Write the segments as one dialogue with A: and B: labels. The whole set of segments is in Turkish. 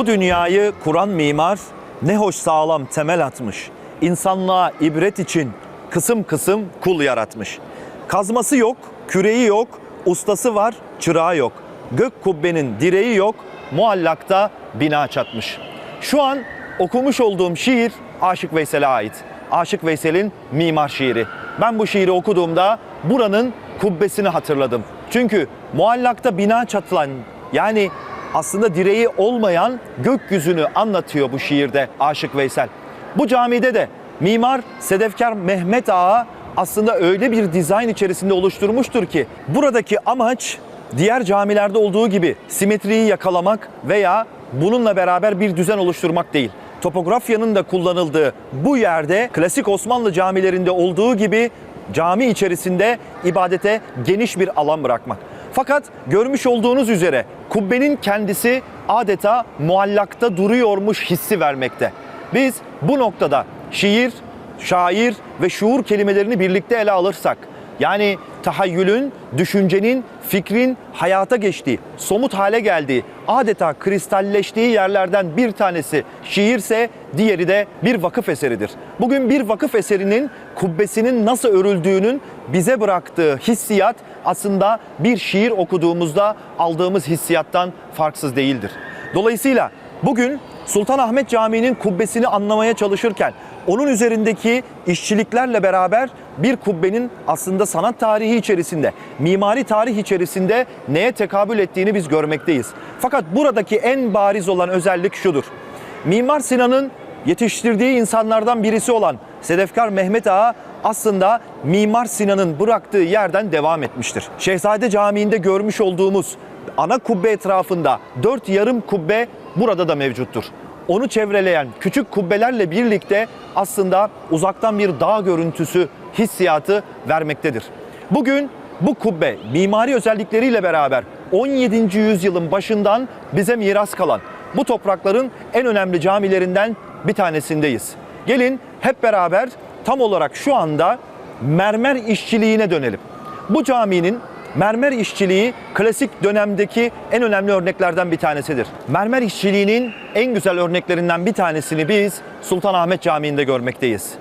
A: Bu dünyayı kuran mimar ne hoş sağlam temel atmış. İnsanlığa ibret için kısım kısım kul yaratmış. Kazması yok, küreği yok, ustası var, çırağı yok. Gök kubbenin direği yok, muallakta bina çatmış. Şu an okumuş olduğum şiir Aşık Veysel'e ait. Aşık Veysel'in mimar şiiri. Ben bu şiiri okuduğumda buranın kubbesini hatırladım. Çünkü muallakta bina çatılan yani aslında direği olmayan gökyüzünü anlatıyor bu şiirde Aşık Veysel. Bu camide de mimar Sedefkar Mehmet Ağa aslında öyle bir dizayn içerisinde oluşturmuştur ki buradaki amaç diğer camilerde olduğu gibi simetriyi yakalamak veya bununla beraber bir düzen oluşturmak değil. Topografyanın da kullanıldığı bu yerde klasik Osmanlı camilerinde olduğu gibi cami içerisinde ibadete geniş bir alan bırakmak. Fakat görmüş olduğunuz üzere kubbenin kendisi adeta muallakta duruyormuş hissi vermekte. Biz bu noktada şiir, şair ve şuur kelimelerini birlikte ele alırsak yani tahayyülün, düşüncenin, fikrin hayata geçtiği, somut hale geldiği, adeta kristalleştiği yerlerden bir tanesi şiirse diğeri de bir vakıf eseridir. Bugün bir vakıf eserinin kubbesinin nasıl örüldüğünün bize bıraktığı hissiyat aslında bir şiir okuduğumuzda aldığımız hissiyattan farksız değildir. Dolayısıyla bugün Sultanahmet Camii'nin kubbesini anlamaya çalışırken onun üzerindeki işçiliklerle beraber bir kubbenin aslında sanat tarihi içerisinde, mimari tarih içerisinde neye tekabül ettiğini biz görmekteyiz. Fakat buradaki en bariz olan özellik şudur. Mimar Sinan'ın yetiştirdiği insanlardan birisi olan Sedefkar Mehmet Ağa aslında Mimar Sinan'ın bıraktığı yerden devam etmiştir. Şehzade Camii'nde görmüş olduğumuz ana kubbe etrafında dört yarım kubbe burada da mevcuttur. Onu çevreleyen küçük kubbelerle birlikte aslında uzaktan bir dağ görüntüsü hissiyatı vermektedir. Bugün bu kubbe mimari özellikleriyle beraber 17. yüzyılın başından bize miras kalan bu toprakların en önemli camilerinden bir tanesindeyiz. Gelin hep beraber tam olarak şu anda mermer işçiliğine dönelim. Bu caminin mermer işçiliği klasik dönemdeki en önemli örneklerden bir tanesidir. Mermer işçiliğinin en güzel örneklerinden bir tanesini biz Sultanahmet Camii'nde görmekteyiz.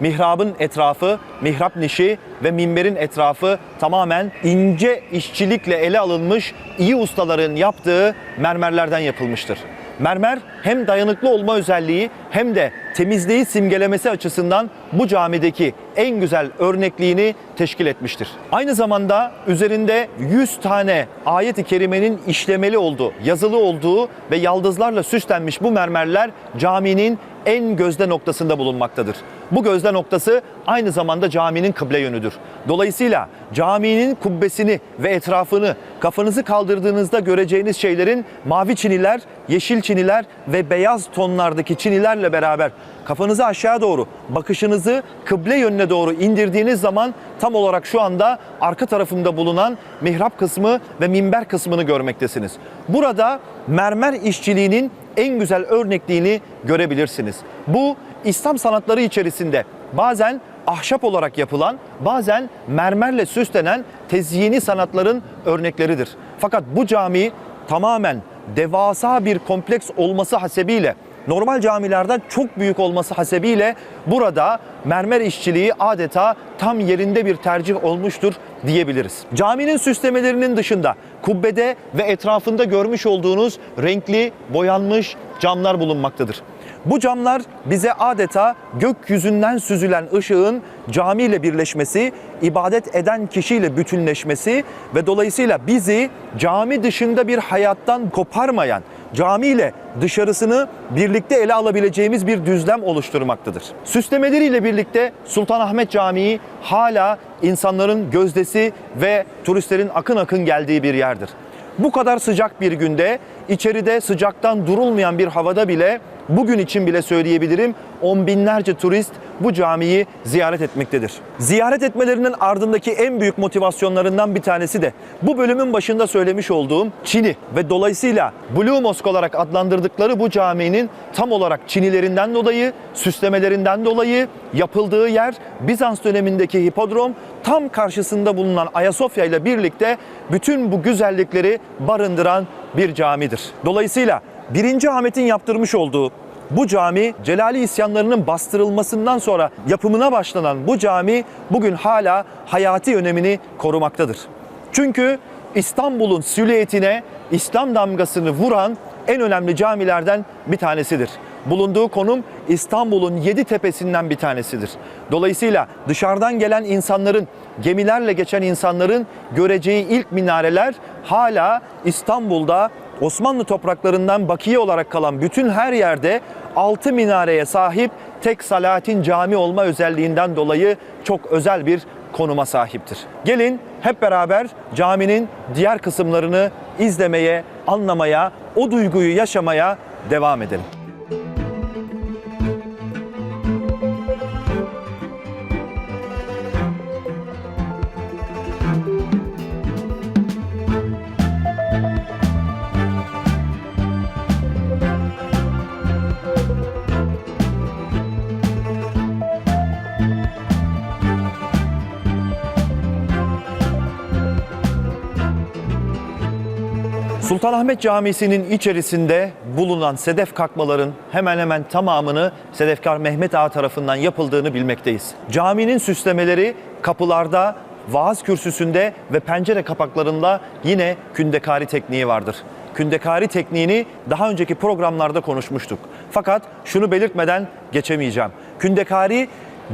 A: Mihrabın etrafı, mihrap nişi ve minberin etrafı tamamen ince işçilikle ele alınmış iyi ustaların yaptığı mermerlerden yapılmıştır. Mermer hem dayanıklı olma özelliği hem de temizliği simgelemesi açısından bu camideki en güzel örnekliğini teşkil etmiştir. Aynı zamanda üzerinde 100 tane ayet-i kerimenin işlemeli olduğu, yazılı olduğu ve yaldızlarla süslenmiş bu mermerler caminin en gözde noktasında bulunmaktadır. Bu gözde noktası aynı zamanda caminin kıble yönüdür. Dolayısıyla caminin kubbesini ve etrafını kafanızı kaldırdığınızda göreceğiniz şeylerin mavi çiniler, yeşil çiniler ve beyaz tonlardaki çinilerle beraber kafanızı aşağı doğru, bakışınızı kıble yönüne doğru indirdiğiniz zaman tam olarak şu anda arka tarafımda bulunan mihrap kısmı ve minber kısmını görmektesiniz. Burada mermer işçiliğinin en güzel örnekliğini görebilirsiniz. Bu İslam sanatları içerisinde bazen ahşap olarak yapılan, bazen mermerle süslenen tezyini sanatların örnekleridir. Fakat bu cami tamamen devasa bir kompleks olması hasebiyle normal camilerden çok büyük olması hasebiyle burada mermer işçiliği adeta tam yerinde bir tercih olmuştur diyebiliriz. Caminin süslemelerinin dışında kubbede ve etrafında görmüş olduğunuz renkli boyanmış camlar bulunmaktadır. Bu camlar bize adeta gökyüzünden süzülen ışığın camiyle birleşmesi, ibadet eden kişiyle bütünleşmesi ve dolayısıyla bizi cami dışında bir hayattan koparmayan, camiyle dışarısını birlikte ele alabileceğimiz bir düzlem oluşturmaktadır. Süslemeleriyle birlikte Sultanahmet Camii hala insanların gözdesi ve turistlerin akın akın geldiği bir yerdir. Bu kadar sıcak bir günde içeride sıcaktan durulmayan bir havada bile bugün için bile söyleyebilirim on binlerce turist bu camiyi ziyaret etmektedir. Ziyaret etmelerinin ardındaki en büyük motivasyonlarından bir tanesi de bu bölümün başında söylemiş olduğum Çin'i ve dolayısıyla Blue Mosque olarak adlandırdıkları bu caminin tam olarak Çinilerinden dolayı, süslemelerinden dolayı yapıldığı yer Bizans dönemindeki hipodrom tam karşısında bulunan Ayasofya ile birlikte bütün bu güzellikleri barındıran bir camidir. Dolayısıyla 1. Ahmet'in yaptırmış olduğu bu cami Celali isyanlarının bastırılmasından sonra yapımına başlanan bu cami bugün hala hayati önemini korumaktadır. Çünkü İstanbul'un silüetine İslam damgasını vuran en önemli camilerden bir tanesidir. Bulunduğu konum İstanbul'un yedi tepesinden bir tanesidir. Dolayısıyla dışarıdan gelen insanların, gemilerle geçen insanların göreceği ilk minareler hala İstanbul'da Osmanlı topraklarından bakiye olarak kalan bütün her yerde altı minareye sahip tek Salatin cami olma özelliğinden dolayı çok özel bir konuma sahiptir. Gelin hep beraber caminin diğer kısımlarını izlemeye, anlamaya, o duyguyu yaşamaya devam edelim. Sultanahmet Camisi'nin içerisinde bulunan sedef kakmaların hemen hemen tamamını Sedefkar Mehmet Ağa tarafından yapıldığını bilmekteyiz. Caminin süslemeleri kapılarda, vaaz kürsüsünde ve pencere kapaklarında yine kündekari tekniği vardır. Kündekari tekniğini daha önceki programlarda konuşmuştuk. Fakat şunu belirtmeden geçemeyeceğim. Kündekari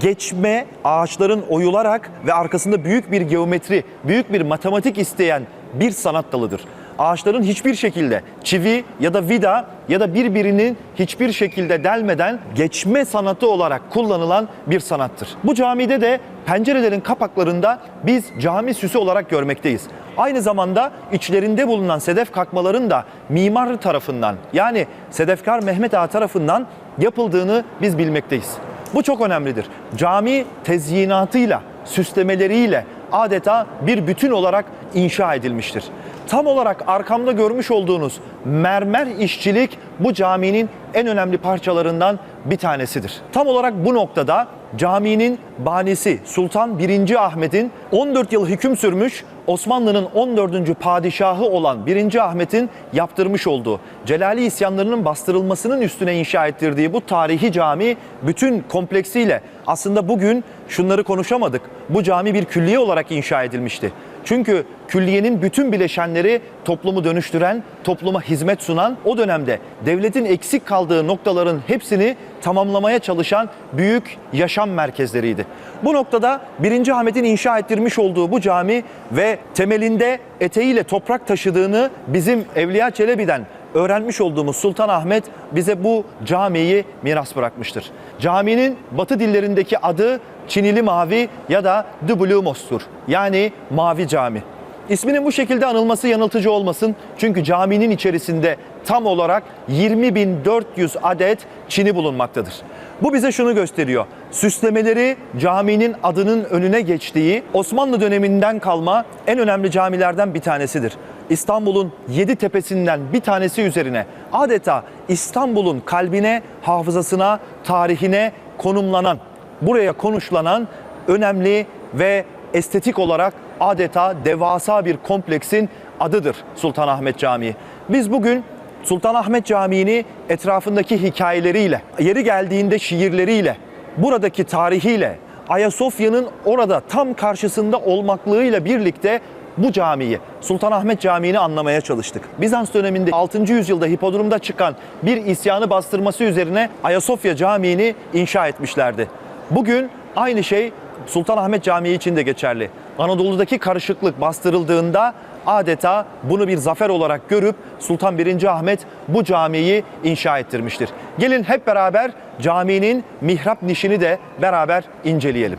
A: geçme ağaçların oyularak ve arkasında büyük bir geometri, büyük bir matematik isteyen bir sanat dalıdır ağaçların hiçbir şekilde çivi ya da vida ya da birbirinin hiçbir şekilde delmeden geçme sanatı olarak kullanılan bir sanattır. Bu camide de pencerelerin kapaklarında biz cami süsü olarak görmekteyiz. Aynı zamanda içlerinde bulunan sedef kakmaların da mimar tarafından yani Sedefkar Mehmet Ağa tarafından yapıldığını biz bilmekteyiz. Bu çok önemlidir. Cami tezyinatıyla, süslemeleriyle adeta bir bütün olarak inşa edilmiştir. Tam olarak arkamda görmüş olduğunuz mermer işçilik bu caminin en önemli parçalarından bir tanesidir. Tam olarak bu noktada caminin banisi Sultan 1. Ahmet'in 14 yıl hüküm sürmüş Osmanlı'nın 14. padişahı olan 1. Ahmet'in yaptırmış olduğu Celali isyanlarının bastırılmasının üstüne inşa ettirdiği bu tarihi cami bütün kompleksiyle aslında bugün şunları konuşamadık. Bu cami bir külliye olarak inşa edilmişti. Çünkü külliyenin bütün bileşenleri toplumu dönüştüren, topluma hizmet sunan o dönemde devletin eksik kaldığı noktaların hepsini tamamlamaya çalışan büyük yaşam merkezleriydi. Bu noktada 1. Ahmet'in inşa ettirmiş olduğu bu cami ve temelinde eteğiyle toprak taşıdığını bizim Evliya Çelebi'den öğrenmiş olduğumuz Sultan Ahmet bize bu camiyi miras bırakmıştır. Caminin batı dillerindeki adı Çinili Mavi ya da The Blue Mosque'tur. Yani Mavi Cami. İsminin bu şekilde anılması yanıltıcı olmasın. Çünkü caminin içerisinde tam olarak 20.400 adet çini bulunmaktadır. Bu bize şunu gösteriyor. Süslemeleri caminin adının önüne geçtiği Osmanlı döneminden kalma en önemli camilerden bir tanesidir. İstanbul'un yedi tepesinden bir tanesi üzerine adeta İstanbul'un kalbine, hafızasına, tarihine konumlanan, buraya konuşlanan önemli ve estetik olarak adeta devasa bir kompleksin adıdır Sultanahmet Camii. Biz bugün Sultanahmet Camii'ni etrafındaki hikayeleriyle, yeri geldiğinde şiirleriyle, buradaki tarihiyle, Ayasofya'nın orada tam karşısında olmaklığıyla birlikte bu camiyi, Sultanahmet Camii'ni anlamaya çalıştık. Bizans döneminde 6. yüzyılda hipodromda çıkan bir isyanı bastırması üzerine Ayasofya Camii'ni inşa etmişlerdi. Bugün aynı şey Sultanahmet Camii için de geçerli. Anadolu'daki karışıklık bastırıldığında adeta bunu bir zafer olarak görüp Sultan 1. Ahmet bu camiyi inşa ettirmiştir. Gelin hep beraber caminin mihrap nişini de beraber inceleyelim.